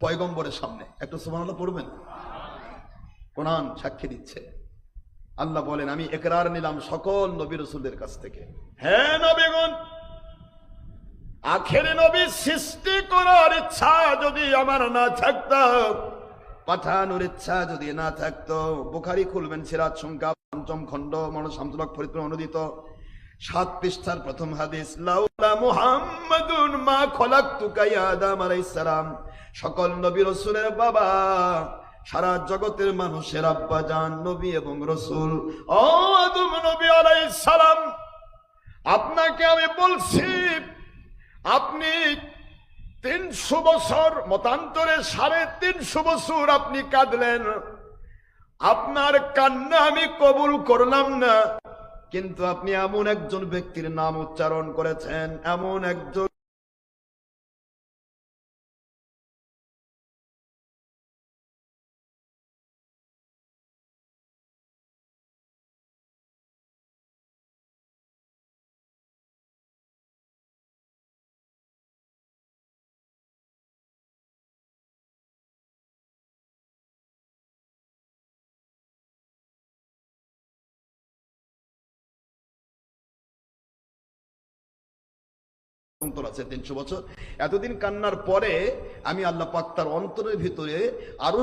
পয়গম্বরের সামনে। একটু সুবহানাল্লাহ পড়বেন? কোরআন সাক্ষী দিচ্ছে। আল্লাহ বলেন, আমি একরার নিলাম সকল নবী রসুলদের কাছ থেকে। হ্যাঁ নবীগণ, আখের নবী সৃষ্টি করার ইচ্ছা যদি আমার না থাকতো, পাঠানোর ইচ্ছা যদি না থাকতো, বুখারি খুলবেন, সিরাজ সংখ্যা পঞ্চম খণ্ড মনসামতলক ফরিদ অনুদিত। সাত পৃষ্ঠার প্রথম হাদিস, লাউলা মুহাম্মাদুন মা খলাকতুকা ইয়া আদম আলাইহিস সালাম। সকল নবী রাসূলের বাবা, সারা জগতের মানুষের আব্বা, জান, নবী এবং রসুল, ও আদম নবী আলাইহিস সালাম, আপনাকে আমি বলছি, আপনি তিনশো বছর, মতান্তরে সাড়ে তিনশো বছর আপনি কাঁদলেন। আপনার কান্না আমি কবুল করলাম না। কিন্তু আপনি এমন একজন ব্যক্তির নাম উচ্চারণ করেছেন এমন একজন অন্তর আছে তিনশো বছর। এতদিন কান্নার পরে আমি আল্লাহ পাক তার অন্তরের ভিতরে আরও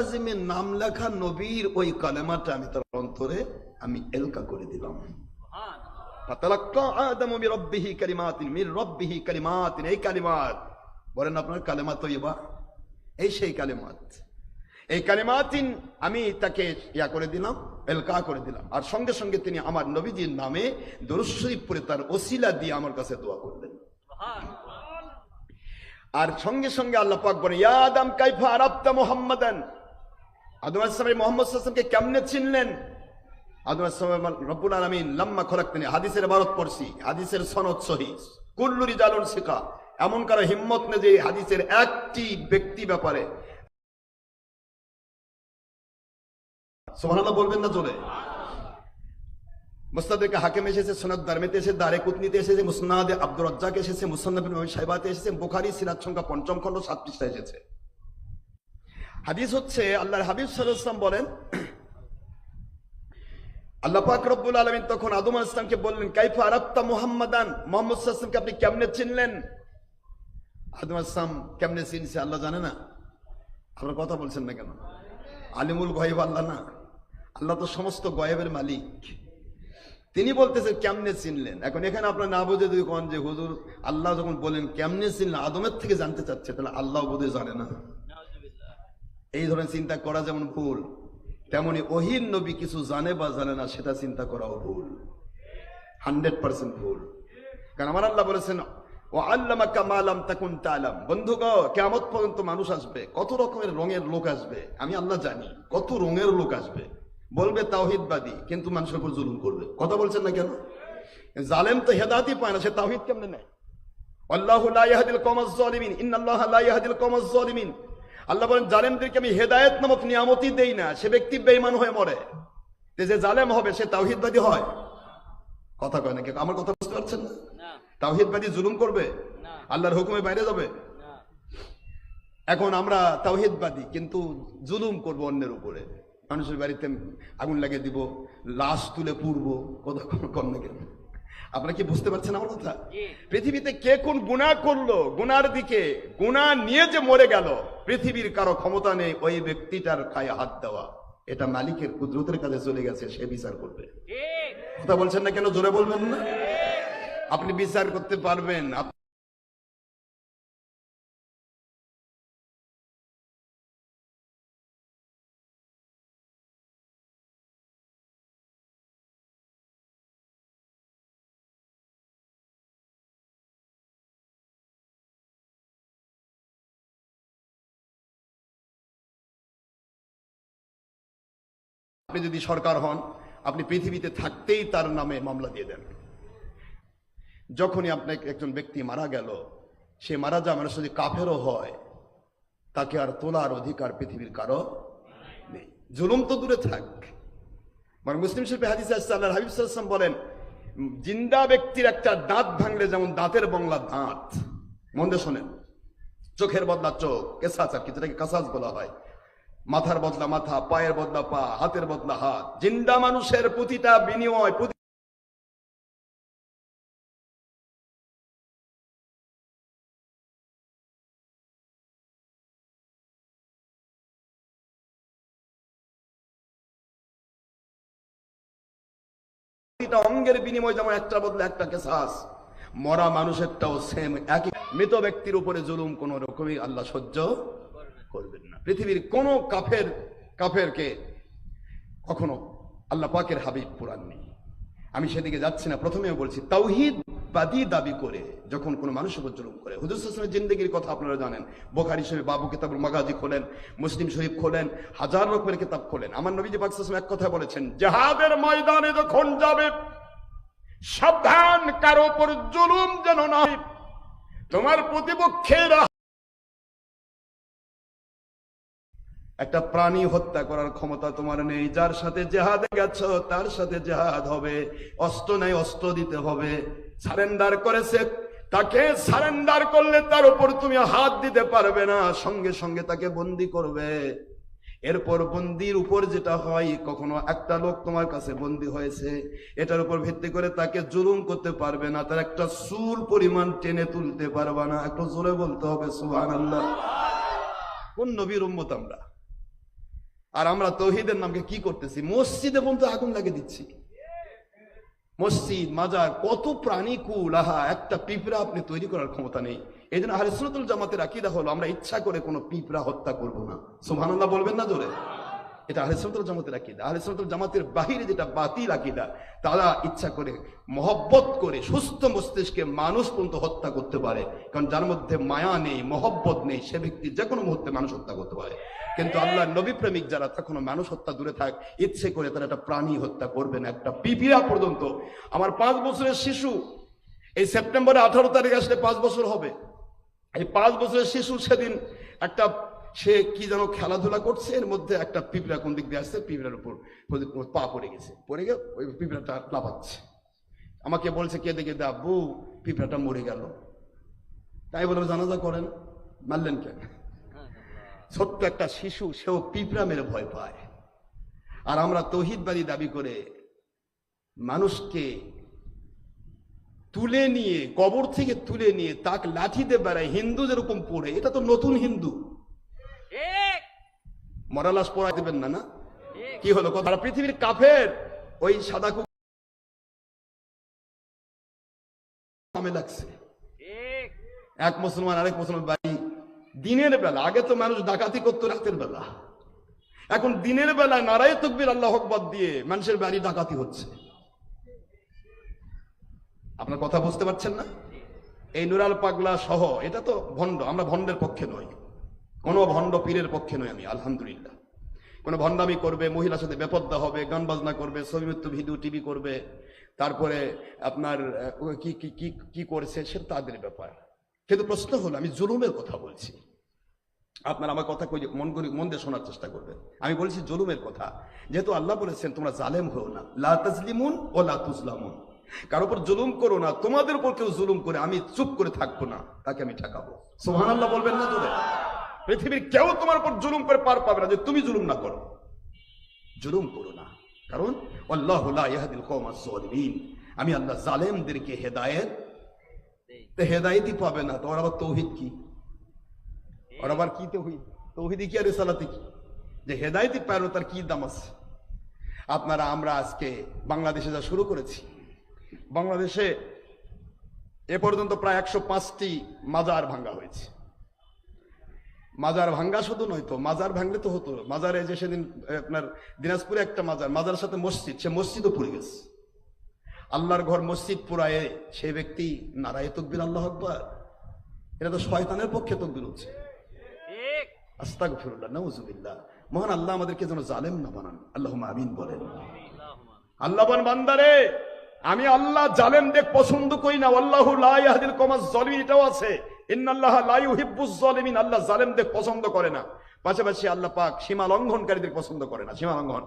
আজিমের নাম লেখা নবীর ওই কালেমাটা আমি তার অন্তরে আমি এলকা করে দিলাম। এই কালিমাত। বলেন আপনার এই সেই কালেমাত। এই কালেমাতিন আমি তাকে ইয়া করে দিলাম এলকা করে দিলাম। আর সঙ্গে সঙ্গে তিনি আমার নবীজির নামে দরুদ শরীফ পড়ে তার ওসিলা দিয়ে আমার কাছে দোয়া করলেন। আর সঙ্গে সঙ্গে আল্লাহ পাক বলে ইয়া আদম কাইফা আরাবতা মুহাম্মাদান? আদম আলাইহিস সালাম মুহাম্মদ ওয়াসাল্লামকে কেমনে চিনলেন? আদম আলাইহিস সালাম রব্বুল আলামিন লাম্মা খলাকতানি হাদিসের ইবারত পড়ছি, হাদিসের সনদ সহি। কুল্লু রিজালুন সিকা। এমন কারও হিম্মত নেই যে হাদিসের একটি ব্যক্তি ব্যাপারে। সুবহানাল্লাহ বলবেন না জোরে? মুস্তাদকে হাকিম এসেছে সনদ দারমেতে এসে দারে কুতনিতে এসেছে মুসনাদ আব্দুর রাজ্জাক এসেছে মুসান্নাব ইবনে সাইবাতে এসেছে বুখারী সিরাত সংখ্যা পঞ্চম খণ্ড সাত পৃষ্ঠা এসেছে হাদিস হচ্ছে আল্লাহর হাবিব ওয়াসাল্লাম বলেন আল্লাহ পাক রব্বুল আলামিন তখন আদম আলাইহিস সালামকে বললেন কাইফা আরাত্তা মুহাম্মাদান মুহাম্মদ আলাইহি আপনি কেমনে চিনলেন আদম আলাইহিস সালাম কেমনে চিনছে আল্লাহ জানে না আপনারা কথা বলছেন না কেন আলিমুল গয়েব আল্লাহ না আল্লাহ তো সমস্ত গয়েবের মালিক তিনি বলতেছেন কেমনে চিনলেন? এখন এখানে আপনার না বুঝে যদি কোন যে হুজুর, আল্লাহ যখন বলেন কেমনে চিনলেন? আদমের থেকে জানতে চাচ্ছে, তাহলে আল্লাহ বোধহয় জানে না। এই ধরনের চিন্তা করা যেমন ভুল, তেমনি ওহির নবী কিছু জানে বা জানে না, সেটা চিন্তা করাও ভুল। হান্ড্রেড পার্সেন্ট ভুল। কারণ আমার আল্লাহ বলেছেন ও আল্লামা কামালাম তাকুন তালাম। বন্ধুগ কেমত পর্যন্ত মানুষ আসবে, কত রকমের রঙের লোক আসবে, আমি আল্লাহ জানি, কত রঙের লোক আসবে। বলবে তাওহিদবাদী কিন্তু মানুষের উপর জুলুম করবে। কথা বলছেন না কেন? জালেম তো হেদাতি পায় না সে তাওহিদ কেমনে নেয়? আল্লাহ লা ইয়াহদিল কওমাজ জালিমিন ইন্নাল্লাহ লা ইয়াহদিল কওমাজ জালিমিন আল্লাহ বলেন জালেমদেরকে আমি হেদায়েত নামক নিয়ামতই দেই না সে ব্যক্তি বেঈমান হয়ে মরে। যে জালেম হবে সে তাওহিদবাদী হয়। কথা কয় নাকি আমার কথা বুঝতে পারছেন না? তাওহিদবাদী জুলুম করবে? আল্লাহর হুকুমে বাইরে যাবে? এখন আমরা তাওহিদবাদী কিন্তু জুলুম করব অন্যের উপরে। মানুষের বাড়িতে আগুন লাগিয়ে দিব লাশ তুলে পুড়ব কথা কর না কেন আপনারা কি বুঝতে পারছেন আমার কথা? পৃথিবীতে কে কোন গুণা করল গুনার দিকে গুণা নিয়ে যে মরে গেল পৃথিবীর কারও ক্ষমতা নেই ওই ব্যক্তিটার গায়ে হাত দেওয়া। এটা মালিকের কুদরতের কাছে চলে গেছে সে বিচার করবে। কথা বলছেন না কেন? জোরে বলবেন না। আপনি বিচার করতে পারবেন। আপনি যদি সরকার হন, আপনি পৃথিবীতে থাকতেই তার নামে মামলা দিয়ে দেন। যখনই আপনার একজন ব্যক্তি মারা গেল, সে মারা যাওয়া মানুষ যদি কাফেরও হয়, তাকে আর তোলার অধিকার পৃথিবীর কারও নেই। জুলুম তো দূরে থাক। মানে মুসলিম শিল্পী হাদিস আল্লাহ হাবিব সাল্লাম বলেন, জিন্দা ব্যক্তির একটা দাঁত ভাঙলে যেমন দাঁতের বংলা দাঁত। মন্দে শোনেন। চোখের বদলা চোখ কেসাচ আর কি, যেটাকে কাসাজ বলা হয়। মাথার বদলা মাথা, পায়ের বদলা পা, হাতের বদলা হাত। জিন্দা মানুষের প্রতিটা বিনিময়, প্রতি প্রতিটা অঙ্গের বিনিময় যেমন একটা বদলে একটা কেসাস, মরা মানুষেরটাও সেম একই। মৃত ব্যক্তির উপরে জুলুম কোন রকমই আল্লাহ সহ্য করবেন না। পৃথিবীর কোন কাফের, কাফেরকে কখনো আল্লাহ পাকের হাবিব পুরান নেই। আমি সেদিকে যাচ্ছি না, প্রথমেও বলছি, তাওহিদ বাদী দাবি করে যখন কোনো মানুষের উপর জুলুম করে। হুজুর সাসমের জিন্দগির কথা আপনারা জানেন। বোখারি শরীফ বাবু কিতাবুল মাগাজি খোলেন, মুসলিম শরীফ খোলেন, হাজার রকমের কিতাব খোলেন। আমার নবীজি পাক এক কথা বলেছেন, জাহাদের ময়দানে যখন যাবে, সাবধান, কারও উপর জুলুম যেন না হয়। তোমার প্রতিপক্ষেরা একটা প্রাণী হত্যা করার ক্ষমতা তোমার নেই। যার সাথে জেহাদে গেছো, তার সাথে জেহাদ হবে। অস্ত্র নেই, অস্ত্র দিতে হবে। সারেন্ডার করেছে, তাকে সারেন্ডার করলে তার উপর তুমি হাত দিতে পারবে না, সঙ্গে সঙ্গে তাকে বন্দি করবে। এরপর বন্দির উপর যেটা হয়, কখনো একটা লোক তোমার কাছে বন্দি হয়েছে, এটার উপর ভিত্তি করে তাকে জুলুম করতে পারবে না, তার একটা সুর পরিমাণ টেনে তুলতে পারবে না। একটু জোরে বলতে হবে সুহান আল্লাহ কোন নবীর উম্মত আমরা? আর আমরা তৌহিদের নামকে কি করতেছি? মসজিদে পর্যন্ত আগুন লাগিয়ে দিচ্ছি। মসজিদ, মাজার, কত প্রাণী কুল, আহা, একটা পিঁপড়া আপনি তৈরি করার ক্ষমতা নেই। এই জন্য হারিসুল জামাতের আকিদা হলো, আমরা ইচ্ছা করে কোনো পিঁপড়া হত্যা করব না। সুবহানাল্লাহ বলবেন না জোরে? এটা আহলেসুল জামাতের আকিদা। আহলেসুল জামাতের বাহিরে যেটা বাতিল আকিদা, তারা ইচ্ছা করে মহব্বত করে সুস্থ মস্তিষ্কে মানুষ পর্যন্ত হত্যা করতে পারে। কারণ যার মধ্যে মায়া নেই, মহব্বত নেই, সে ব্যক্তি যে কোনো মুহূর্তে মানুষ হত্যা করতে পারে। কিন্তু আল্লাহ নবী প্রেমিক যারা, তখনও মানুষ হত্যা দূরে থাক, ইচ্ছে করে তারা একটা প্রাণী হত্যা করবে না। একটা পিপিরা পর্যন্ত। আমার পাঁচ বছরের শিশু, এই সেপ্টেম্বরে আঠারো তারিখ আসলে পাঁচ বছর হবে। এই পাঁচ বছরের শিশু সেদিন একটা সে কি যেন খেলাধুলা করছে, এর মধ্যে একটা পিঁপড়া কোন দিক দিয়ে আসছে, পিঁপড়ার উপর পা পড়ে গেছে। পড়ে গিয়ে ওই পিঁপড়াটা লাফাচ্ছে। আমাকে বলছে, কে দেখে দা বউ পিঁপড়াটা মরে গেল। তাই বলে জানাজা করেন। মারলেন কেন? ছোট্ট একটা শিশু, সেও পিঁপড়া মেরে ভয় পায়। আর আমরা তৌহিদবাদী দাবি করে মানুষকে তুলে নিয়ে, কবর থেকে তুলে নিয়ে তাকে লাঠিতে বেড়ায় হিন্দু যেরকম পড়ে। এটা তো নতুন হিন্দু। মরালাস পড়াই দেবেন না না? কি হলো কথা? পৃথিবীর কাফের ওই সাদা নামে লাগছে। এক মুসলমান, আরেক মুসলমান বাড়ি দিনের বেলা, আগে তো মানুষ ডাকাতি করতো রাতের বেলা। এখন দিনের বেলা নারায় তকবির আল্লাহ হকবাদ দিয়ে মানুষের বাড়ি ডাকাতি হচ্ছে। আপনার কথা বুঝতে পারছেন না? এই নুরাল পাগলা সহ, এটা তো ভণ্ড, আমরা ভণ্ডের পক্ষে নই। কোনো ভণ্ড পীরের পক্ষে নয় আমি, আলহামদুলিল্লাহ। কোনো ভণ্ডামি করবে, মহিলার সাথে বেপদ্দা হবে গান বাজনা করবে, ছবি মৃত্যু, ভিডিও, টিভি করবে, তারপরে আপনার কি কি কি করেছে সেটা তাদের ব্যাপার। কিন্তু প্রশ্ন হলো, আমি জুলুমের কথা বলছি। আপনার আমার কথা কই, মন করি, মন দিয়ে শোনার চেষ্টা করবেন। আমি বলছি জুলুমের কথা। যেহেতু আল্লাহ বলেছেন, তোমরা জালেম হও না। লা তাজলিমুন ও লা তুজলামুন। কার উপর জুলুম করো না, তোমাদের উপর কেউ জুলুম করে আমি চুপ করে থাকব না, তাকে আমি ঠেকাবো। সোহান আল্লাহ বলবেন না জোরে পৃথিবীর কেউ তোমার উপর জুলুম করে পার পাবে না যে তুমি জুলুম না করো। জুলুম করো না। কারণ আমি আল্লাহ জালেমদেরকে হেদায়েত হেদায়েতই পাবে না। তো ওর আবার তৌহিদ কি? ওর আবার কি তৌহিদ? তৌহিদি কি আর রিসালাতি কি? যে হেদায়েতই পায় তার কি দাম আছে? আপনারা, আমরা আজকে বাংলাদেশে যা শুরু করেছি, বাংলাদেশে এ পর্যন্ত প্রায় একশো পাঁচটি মাজার ভাঙ্গা হয়েছে। মাজার ভাঙ্গা শুধু নয় তো মাজার ভাঙলে তো হতো। মাজারে যে সেদিন আপনার দিনাজপুরে একটা মাজার মাজার সাথে মসজিদ সে মসজিদও পুড়ে গেছে। আল্লাহর ঘর মসজিদ পুরায়ে সেই ব্যক্তি নারায় তকবির আল্লাহ আকবর। এটা তো শয়তানের পক্ষে তকবির হচ্ছে। আস্তাক ফিরুল্লাহ নজুবিল্লাহ মহান আল্লাহ আমাদেরকে যেন জালেম না বানান। আল্লাহ আমিন বলেন। আল্লাহ বান বান্দারে আমি আল্লাহ জালেম দেখ পছন্দ করি না। আল্লাহ লাইহাদিল কমাস জলিম এটাও আছে। ইন্নাল্লাহ লা ইউহিব্বুজ জালিমিন আল্লাহ জালেম দেখ পছন্দ করে না। পাশাপাশি আল্লাহ পাক সীমা লঙ্ঘনকারীদের পছন্দ করে না। সীমা লঙ্ঘন।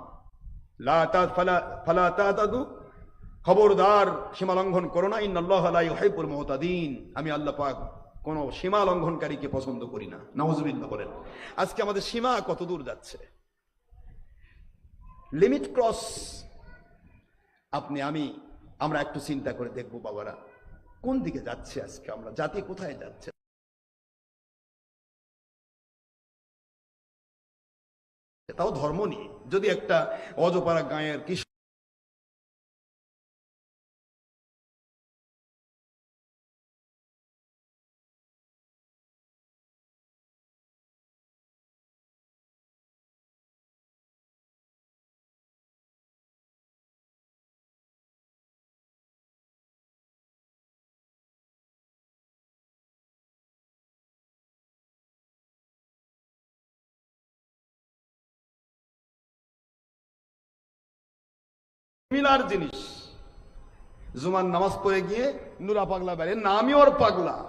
খবরদার সীমা লঙ্ঘন করো না। ইন্নাল্লাহ লা ইউহিব্বুল আমি আল্লাহ পাক কোন সীমা লঙ্ঘনকারীকে পছন্দ করি না। নওয়াজবিল্লাহ বলেন। আজকে আমাদের সীমা কত দূর যাচ্ছে? Limit cross. আপনি, আমি, আমরা একটু চিন্তা করে দেখব বাবারা। কোন দিকে যাচ্ছে আজকে আমরা? জাতি কোথায় যাচ্ছে? তাও ধর্ম নিয়ে। যদি একটা অজপাড়া গায়ের কিশোর মিলার জিনিস। জুমার নামাজ পড়ে গিয়ে নুরা পাগলা বাড়ি। নামই ওর পাগলা।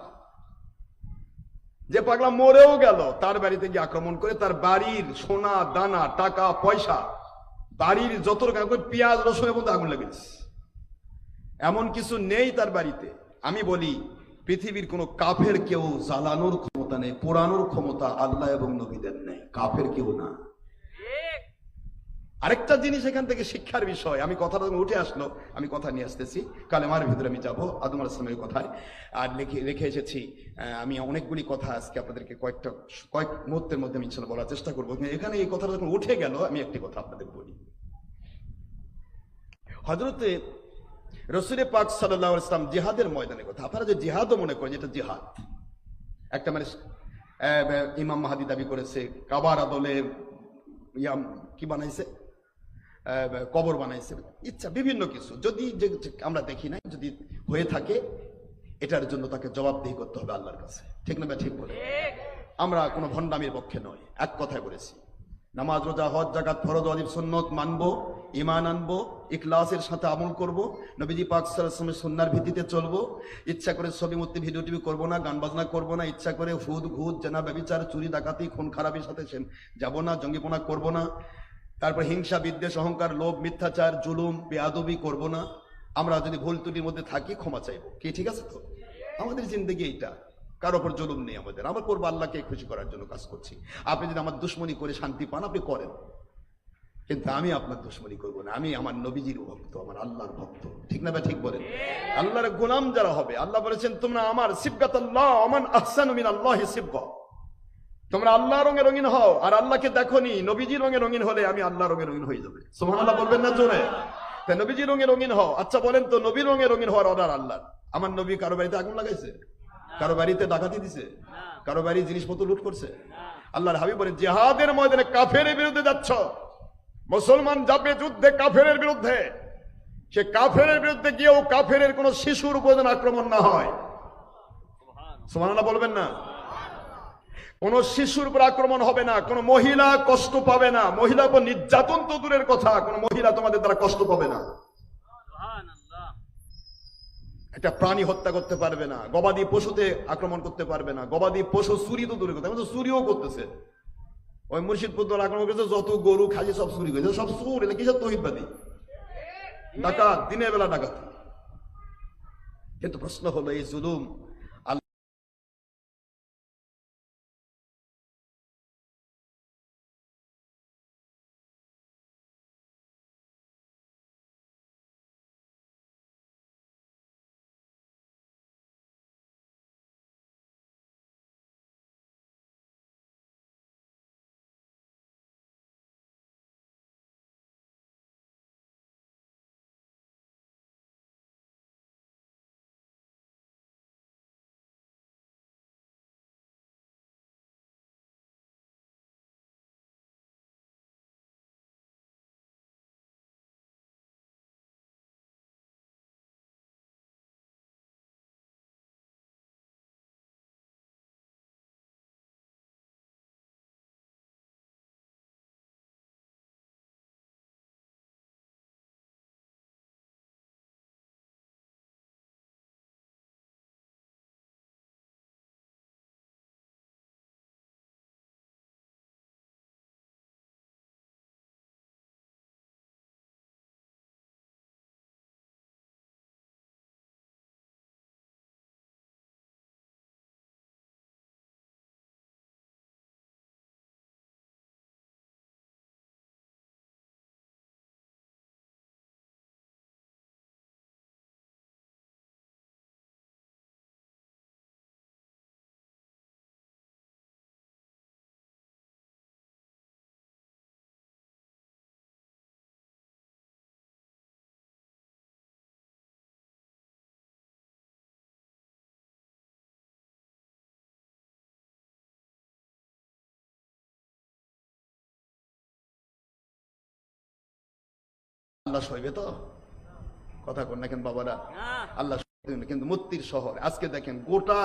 যে পাগলা মরেও গেল, তার বাড়িতে গিয়ে আক্রমণ করে তার বাড়ির সোনা, দানা, টাকা, পয়সা, বাড়ির যত রকম পেঁয়াজ রসুনের মধ্যে আগুন লেগেছে। এমন কিছু নেই তার বাড়িতে। আমি বলি, পৃথিবীর কোন কাফের কেউ জ্বালানোর ক্ষমতা নেই, পোড়ানোর ক্ষমতা আল্লাহ এবং নবীদের নেই। কাফের কেউ না। আরেকটা জিনিস এখান থেকে শিক্ষার বিষয়। আমি কথাটা উঠে আসলো, আমি কথা নিয়ে আসতেছি। কালেমার ভিতরে আমি যাব, আদম আলাইসলামের কথায়। আর লিখে রেখে এসেছি আমি অনেকগুলি কথা আজকে আপনাদেরকে কয়েকটা, কয়েক মুহূর্তের মধ্যে আমি ইনশাল্লাহ বলার চেষ্টা করব। এখানে এই কথাটা যখন উঠে গেল, আমি একটি কথা আপনাদের বলি। হজরতে রসুরে পাক সাল্লাহ ইসলাম জিহাদের ময়দানের কথা। আপনারা যে জিহাদও মনে করেন এটা জিহাদ। একটা মানে ইমাম মাহাদি দাবি করেছে, কাবার আদলে, ইয়াম, কি বানাইছে? কবর বানাইছে। ইচ্ছা, বিভিন্ন কিছু। যদি আমরা দেখি না যদি হয়ে থাকে, এটার জন্য তাকে জবাবদিহি করতে হবে আল্লাহর কাছে। ঠিক না ঠিক বলে? আমরা কোনো ভণ্ডামির পক্ষে নয় এক কথায় বলেছি। নামাজ, রোজা, হজ জাকাত ফরজ অজিব সুন্নত মানবো ইমান আনব, ইখলাসের সাথে আমল করব, নবীজি পাক সাল্লামের সুন্নার ভিত্তিতে চলবো। ইচ্ছা করে ছবি মূর্তি ভিডিও টিভি করব না, গান বাজনা করব না, ইচ্ছা করে হুদ, ঘুদ, জেনা, ব্যবিচার, চুরি, ডাকাতি, খুন, খারাপির সাথে যাব না, জঙ্গিপনা করব না। তারপর হিংসা, বিদ্বেষ, অহংকার, লোভ, মিথ্যাচার, জুলুম, বেয়াদবি করব না। আমরা যদি ভুল ত্রুটির মধ্যে থাকি, ক্ষমা চাইব। কি, ঠিক আছে তো? আমাদের জিন্দগি এইটা। কারও ওপর জুলুম নেই আমাদের। আমরা করব আল্লাহকে খুশি করার জন্য কাজ করছি। আপনি যদি আমার দুশ্মনী করে শান্তি পান, আপনি করেন। কিন্তু আমি আপনার দুশ্মনী করব না। আমি আমার নবীজির ভক্ত, আমার আল্লাহর ভক্ত। ঠিক না ঠিক বলেন? আল্লাহর গোলাম যারা হবে, আল্লাহ বলেছেন, তোমরা আমার সিবগাত আল্লাহ আমান আহসান আল্লাহ সিবগা। তোমরা আল্লাহ রঙে রঙিন হও, আর আল্লাহকে দেখনি নবীজি রঙে রঙিন হলে আমি আল্লাহ রঙে রঙিন হয়ে যাবে। সোহান আল্লাহ বলবেন না জোরে। নবীজি রঙে রঙিন হও। আচ্ছা বলেন তো নবী রঙে রঙিন হওয়ার অর্ডার আল্লাহ আমার নবী কারও বাড়িতে আগুন লাগাইছে? কারও বাড়িতে ডাকাতি দিছে? কারও বাড়ি জিনিসপত্র লুট করছে? আল্লাহর হাবিব বলেন, জেহাদের ময়দানে কাফের বিরুদ্ধে যাচ্ছ। মুসলমান যাবে যুদ্ধে কাফের বিরুদ্ধে। সে কাফের বিরুদ্ধে গিয়েও কাফের কোনো শিশুর উপর আক্রমণ না হয়। সুবহানাল্লাহ, বলবেন না? কোন শিশুর উপর আক্রমণ হবে না কোন মহিলা কষ্ট পাবে না। মহিলার উপর নির্যাতন তো দূরের কথা কোন মহিলা তোমাদের দ্বারা কষ্ট পাবে না। একটা প্রাণী হত্যা করতে পারবে না গবাদি পশুতে আক্রমণ করতে পারবে না গবাদি পশু চুরি তো দূরের কথা চুরিও করতেছে। ওই মুর্শিদপুর আক্রমণ করেছে যত গরু খালি সব চুরি করেছে সব চুর এটা কিসব তহিদবাদী? ডাকাত দিনের বেলা ডাকাত। কিন্তু প্রশ্ন হলো এই জুলুম আল্লাহ সইবে তো? কথা কন না কেন বাবারা? না আল্লাহ কিন্তু মূর্তির শহর। আজকে দেখেন গোটা